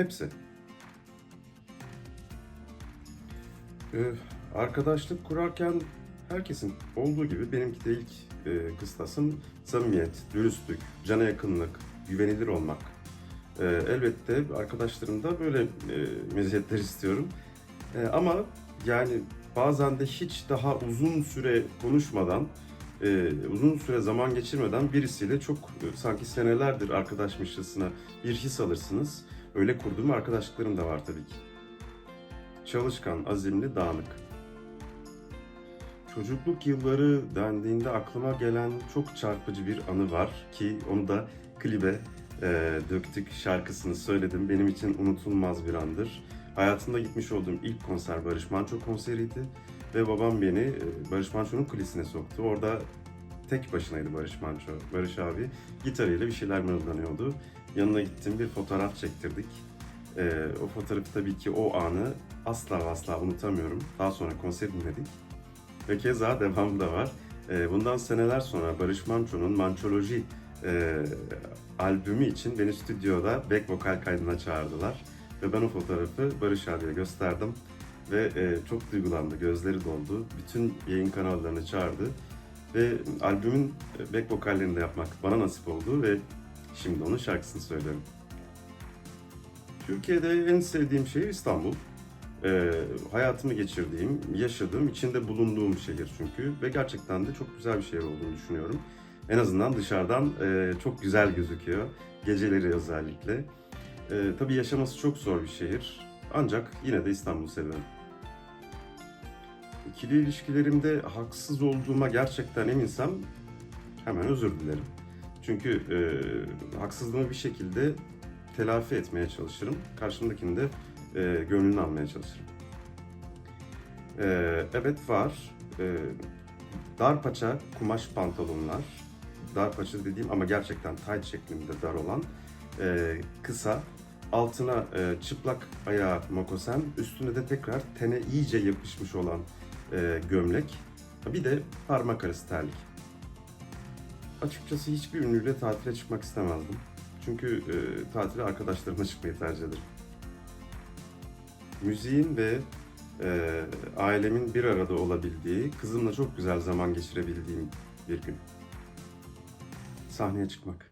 Hepsi. Ee, arkadaşlık kurarken herkesin olduğu gibi benimki de ilk e, kıstasım samimiyet, dürüstlük, cana yakınlık, güvenilir olmak. Ee, elbette arkadaşlarımda böyle e, meziyetler istiyorum. Ee, ama yani bazen de hiç daha uzun süre konuşmadan, e, uzun süre zaman geçirmeden birisiyle çok e, sanki senelerdir arkadaşmışçasına bir his alırsınız. Öyle kurduğum arkadaşlıklarım da var tabii ki. Çalışkan, azimli, dağınık. Çocukluk yılları dendiğinde aklıma gelen çok çarpıcı bir anı var ki onu da klibe e, döktük şarkısını söyledim. Benim için unutulmaz bir andır. Hayatımda gitmiş olduğum ilk konser Barış Manço konseriydi ve babam beni e, Barış Manço'nun kulisine soktu. Orada tek başınaydı Barış Manço. Barış abi gitarıyla bir şeyler mırıldanıyordu. Yanına gittim bir fotoğraf çektirdik. E, o fotoğrafı tabii ki o anı asla asla unutamıyorum. Daha sonra konser dinledik. Ve keza devamı da var. E, bundan seneler sonra Barış Manço'nun Mançoloji e, albümü için beni stüdyoda back vokal kaydına çağırdılar. Ve ben o fotoğrafı Barış abiye gösterdim. Ve e, çok duygulandı, gözleri doldu. Bütün yayın kanallarını çağırdı. Ve albümün back vokallerini de yapmak bana nasip oldu ve şimdi onun şarkısını söylüyorum. Türkiye'de en sevdiğim şehir İstanbul. Ee, hayatımı geçirdiğim, yaşadığım, içinde bulunduğum şehir çünkü ve gerçekten de çok güzel bir şehir olduğunu düşünüyorum. En azından dışarıdan e, çok güzel gözüküyor, geceleri özellikle. E, tabii yaşaması çok zor bir şehir ancak yine de İstanbul'u seviyorum. İkili ilişkilerimde haksız olduğuma gerçekten eminsem hemen özür dilerim. Çünkü e, haksızlığımı bir şekilde telafi etmeye çalışırım. Karşımdakini de e, gönlünü almaya çalışırım. E, evet var. E, dar paça kumaş pantolonlar. Dar paça dediğim ama gerçekten tight şeklinde dar olan. e, kısa. Altına e, çıplak ayağı mokosen. Üstüne de tekrar tene iyice yapışmış olan e, gömlek. Bir de parmak arası terlik. Açıkçası hiçbir ünlüyle tatile çıkmak istemezdim. Çünkü e, tatile arkadaşlarımla çıkmayı tercih ederim müziğin ve e, ailemin bir arada olabildiği, kızımla çok güzel zaman geçirebildiğim bir gün. Sahneye çıkmak.